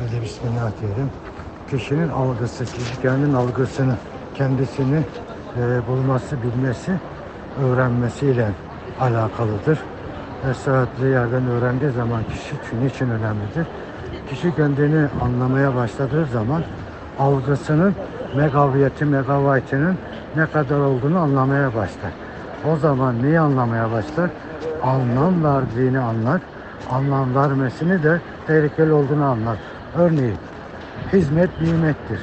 Hadi bismillah diyelim. Kişinin algısı, kişi algısını, kendisini e, bulması, bilmesi, öğrenmesiyle alakalıdır. Esraatlı yerden öğrendiği zaman kişi için önemlidir. Kişi kendini anlamaya başladığı zaman algısının megaviyeti, megavaytinin ne kadar olduğunu anlamaya başlar. O zaman neyi anlamaya başlar? Anlam verdiğini anlar. Anlam vermesini de tehlikeli olduğunu anlar. Örneğin hizmet nimettir.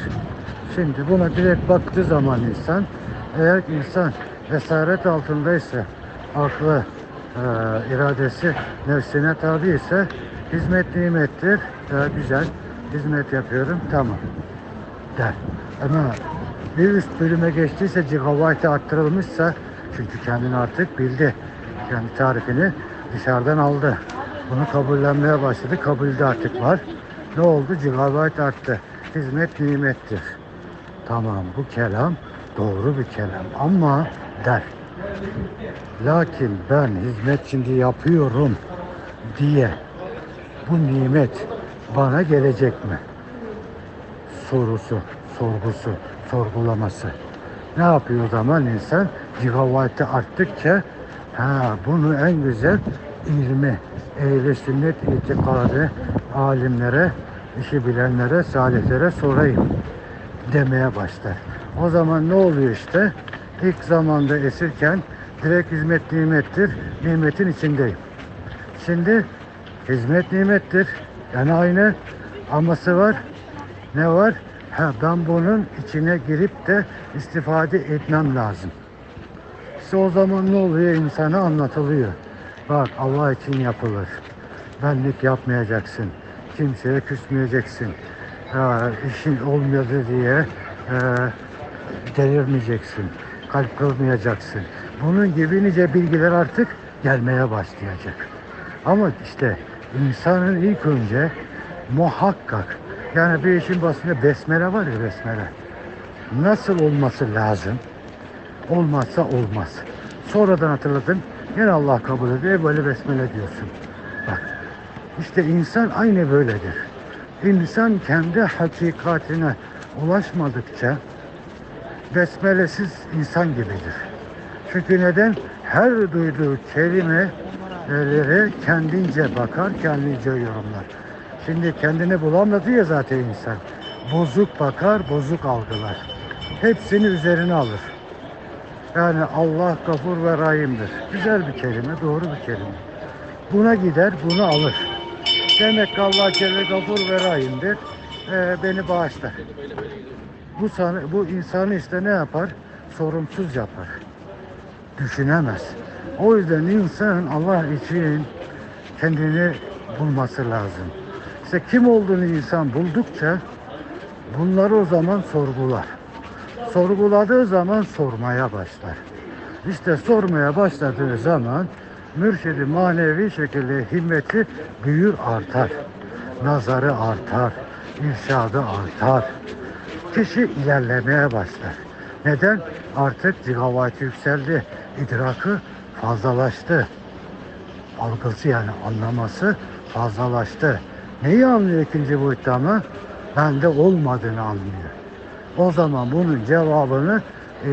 Şimdi buna direkt baktığı zaman insan eğer insan esaret altındaysa aklı, e, iradesi nefsine tabi ise hizmet nimettir. Ya güzel hizmet yapıyorum tamam der. Ama bir üst bölüme geçtiyse gigabyte arttırılmışsa çünkü kendini artık bildi. Kendi tarifini dışarıdan aldı. Bunu kabullenmeye başladı. Kabulde artık var. Ne oldu? Gigabyte arttı. Hizmet nimettir. Tamam bu kelam doğru bir kelam ama der. Lakin ben hizmet şimdi yapıyorum diye bu nimet bana gelecek mi? Sorusu, sorgusu, sorgulaması. Ne yapıyor o zaman insan? Gigabyte arttıkça ha bunu en güzel ilmi, ehli sünnet itikadı alimlere, işi bilenlere, salihlere sorayım demeye başlar. O zaman ne oluyor işte? İlk zamanda esirken direkt hizmet nimettir, nimetin içindeyim. Şimdi hizmet nimettir. Yani aynı aması var. Ne var? Ha, ben bunun içine girip de istifade etmem lazım. İşte o zaman ne oluyor? İnsana anlatılıyor. Bak Allah için yapılır. Benlik yapmayacaksın. Kimseye küsmeyeceksin. Ha, işin olmadı diye e, delirmeyeceksin. Kalp kırmayacaksın. Bunun gibi nice bilgiler artık gelmeye başlayacak. Ama işte insanın ilk önce muhakkak yani bir işin basında besmele var ya besmele. Nasıl olması lazım? Olmazsa olmaz. Sonradan hatırladın. Yine Allah kabul ediyor. Böyle besmele diyorsun. Bak. İşte insan aynı böyledir. İnsan kendi hakikatine ulaşmadıkça besmelesiz insan gibidir. Çünkü neden? Her duyduğu kelimeleri kendince bakar, kendince yorumlar. Şimdi kendini bulamadı ya zaten insan. Bozuk bakar, bozuk algılar. Hepsini üzerine alır. Yani Allah gafur ve rahimdir. Güzel bir kelime, doğru bir kelime. Buna gider, bunu alır. Demek Allah Celle gafur ve rahimdir. Ee, beni bağışlar. Bu, bu insanı işte ne yapar? Sorumsuz yapar. Düşünemez. O yüzden insan Allah için kendini bulması lazım. İşte kim olduğunu insan buldukça bunları o zaman sorgular. Sorguladığı zaman sormaya başlar. İşte sormaya başladığı zaman mürşidi manevi şekilde himmeti büyür artar. Nazarı artar. irşadı artar. Kişi ilerlemeye başlar. Neden? Artık gigabayt yükseldi. İdrakı fazlalaştı. Algısı yani anlaması fazlalaştı. Neyi anlıyor ikinci boyutta mı? Bende olmadığını anlıyor. O zaman bunun cevabını e,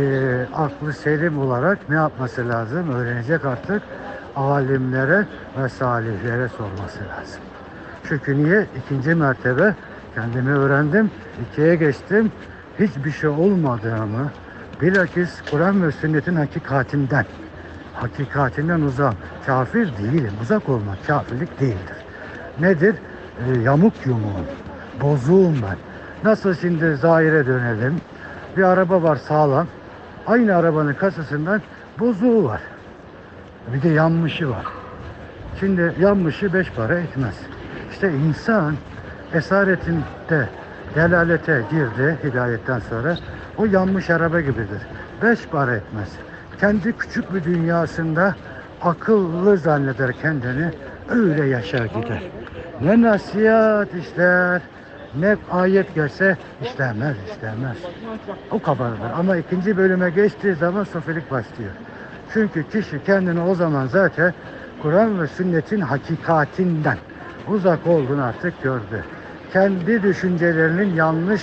aklı selim olarak ne yapması lazım? Öğrenecek artık alimlere ve salihlere sorması lazım. Çünkü niye? İkinci mertebe kendimi öğrendim, ikiye geçtim. Hiçbir şey olmadığımı, bilakis Kur'an ve sünnetin hakikatinden, hakikatinden uzak. Kafir değilim, uzak olmak kafirlik değildir. Nedir? E, yamuk yumuğum, bozuğum ben. Nasıl şimdi zahire dönelim? Bir araba var sağlam. Aynı arabanın kasasından bozuğu var. Bir de yanmışı var. Şimdi yanmışı beş para etmez. İşte insan esaretinde delalete girdi hidayetten sonra. O yanmış araba gibidir. Beş para etmez. Kendi küçük bir dünyasında akıllı zanneder kendini. Öyle yaşar gider. Ne nasihat işler, ne ayet gelse işlemez, işlemez. O kadardır. Ama ikinci bölüme geçtiği zaman sofilik başlıyor. Çünkü kişi kendini o zaman zaten Kur'an ve sünnetin hakikatinden uzak olduğunu artık gördü. kendi düşüncelerinin yanlış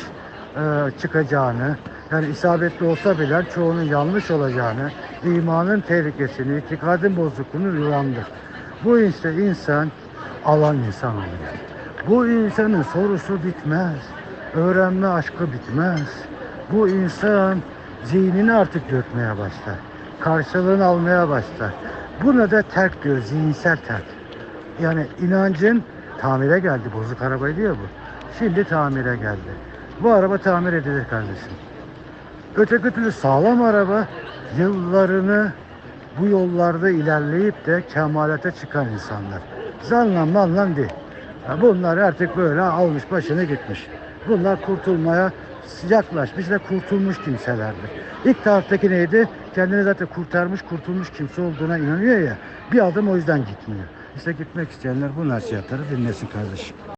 e, çıkacağını, yani isabetli olsa bile çoğunun yanlış olacağını, imanın tehlikesini, itikadın bozukluğunu uyandır. Bu işte insan alan insan oluyor. Bu insanın sorusu bitmez. Öğrenme aşkı bitmez. Bu insan zihnini artık dökmeye başlar. Karşılığını almaya başlar. Buna da terk diyor, zihinsel terk. Yani inancın tamire geldi. Bozuk arabaydı ya bu. Şimdi tamire geldi. Bu araba tamir edilir kardeşim. Öteki türlü sağlam araba yıllarını bu yollarda ilerleyip de kemalete çıkan insanlar. Zanla manlan değil. Bunlar artık böyle almış başını gitmiş. Bunlar kurtulmaya yaklaşmış ve kurtulmuş kimselerdir. İlk taraftaki neydi? Kendini zaten kurtarmış, kurtulmuş kimse olduğuna inanıyor ya. Bir adım o yüzden gitmiyor. İşte gitmek isteyenler bu nasihatleri dinlesin kardeşim.